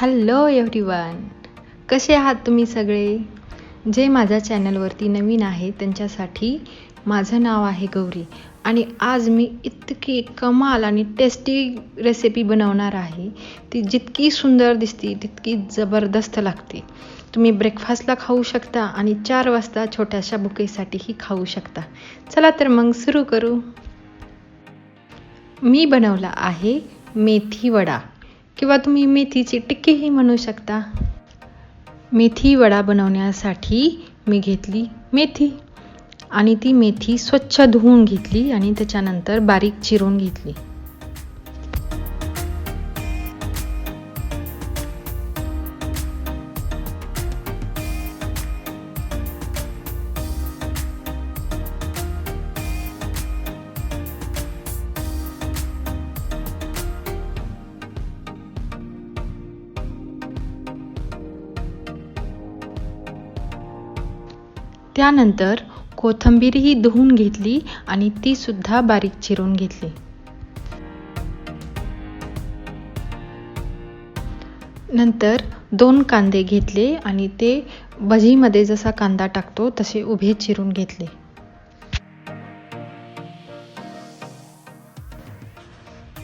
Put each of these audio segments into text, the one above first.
Hello everyone कसे आहात तुम्ही सगळे? जे माझ्या चॅनलवरती नवीन आहे त्यांच्यासाठी माझं नाव आहे गौरी. आणि आज मी इतकी कमाल आणि टेस्टी रेसिपी बनवणार आहे. ती जितकी सुंदर दिसते तितकी जबरदस्त लागते. तुम्ही ब्रेकफास्टला खाऊ शकता आणि चार वाजता छोट्याशा बुकेसाठीही खाऊ शकता. चला तर मग सुरू करू. मी बनवला आहे मेथी वडा किंवा तुम्ही मेथीची टिक्कीही म्हणू शकता. मेथी वडा बनवण्यासाठी मी घेतली मेथी आणि ती मेथी स्वच्छ धुवून घेतली आणि त्याच्यानंतर बारीक चिरून घेतली. त्यानंतर कोथंबीरही धुवून घेतली आणि ती सुद्धा बारीक चिरून घेतली. नंतर दोन कांदे घेतले आणि ते भजीमध्ये जसा कांदा टाकतो तसे उभे चिरून घेतले.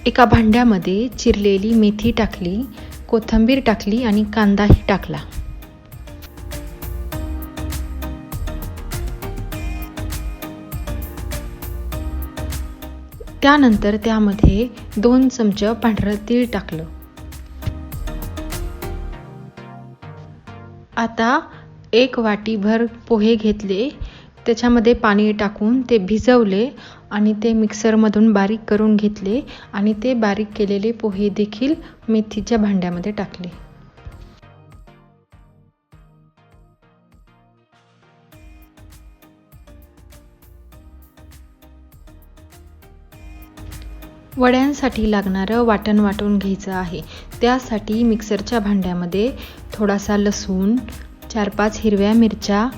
एका भांड्यामध्ये चिरलेली मेथी टाकली कोथिंबीर टाकली आणि कांदाही टाकला. त्यानंतर त्यामध्ये दोन चमच पांढरं तीळ टाकलं. आता एक वाटीभर पोहे घेतले. त्याच्यामध्ये पाणी टाकून ते भिजवले आणि ते मिक्सरमधून बारीक करून घेतले आणि ते बारीक केलेले पोहे देखील मेथीच्या भांड्यामध्ये टाकले. वड्यांसाठी लागणारं वाटण वाटून घ्यायचं आहे. त्यासाठी मिक्सरच्या भांड्यामध्ये थोडासा लसूण चार पाच हिरव्या मिरच्या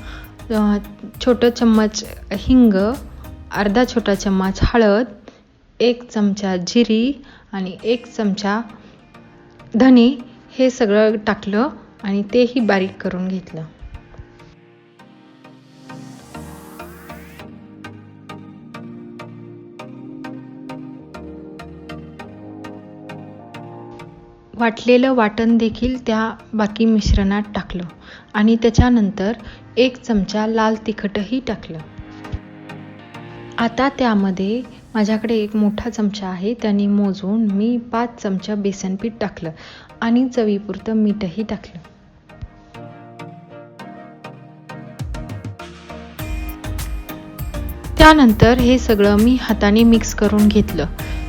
छोटं चम्मच हिंग अर्धा छोटा चम्मच हळद एक चमचा जिरी आणि एक चमचा धने हे सगळं टाकलं आणि तेही बारीक करून घेतलं. वाटलेलं वाटण देखील त्या बाकी मिश्रणात टाकलं आणि त्याच्यानंतर एक चमचा लाल तिखटही टाकलं. आता त्यामध्ये माझ्याकडे एक मोठा चमचा आहे त्याने मोजून मी पाच चमचा बेसन पीठ टाकलं आणि चवीपुरतं मीठही टाकलं. त्यानंतर हे सगळं मी हाताने मिक्स करून घेतलं.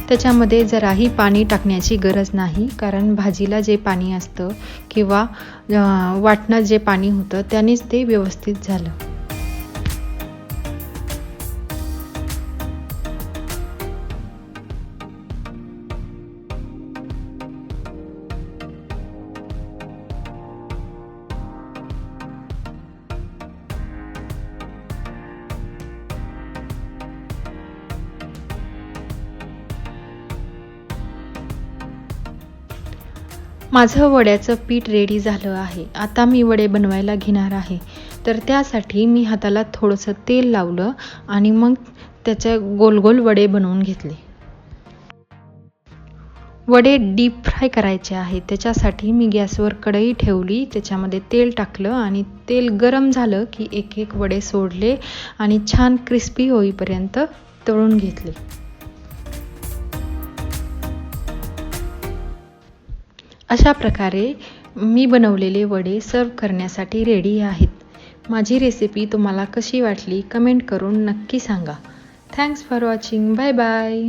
त्याच्यामध्ये जराही पाणी टाकण्याची गरज नाही कारण भाजीला जे पाणी असतं किंवा वाटणं जे पाणी होतं त्यानेच ते व्यवस्थित झालं. माझं वड्याचं पीठ रेडी झालं आहे. आता मी वडे बनवायला घेणार आहे. तर त्यासाठी मी हाताला थोडंसं तेल लावलं आणि मग त्याचे गोल गोल वडे बनवून घेतले. वडे डीप फ्राय करायचे आहे. त्याच्यासाठी मी गॅसवर कढई ठेवली. त्याच्यामध्ये तेल टाकलं आणि तेल गरम झालं की एक एक वडे सोडले आणि छान क्रिस्पी होईपर्यंत तळून घेतले. अशा प्रकारे मी बनवलेले वडे सर्व करण्यासाठी रेडी आहेत. माझी रेसिपी तुम्हाला कशी वाटली कमेंट करून नक्की सांगा. Thanks for watching bye bye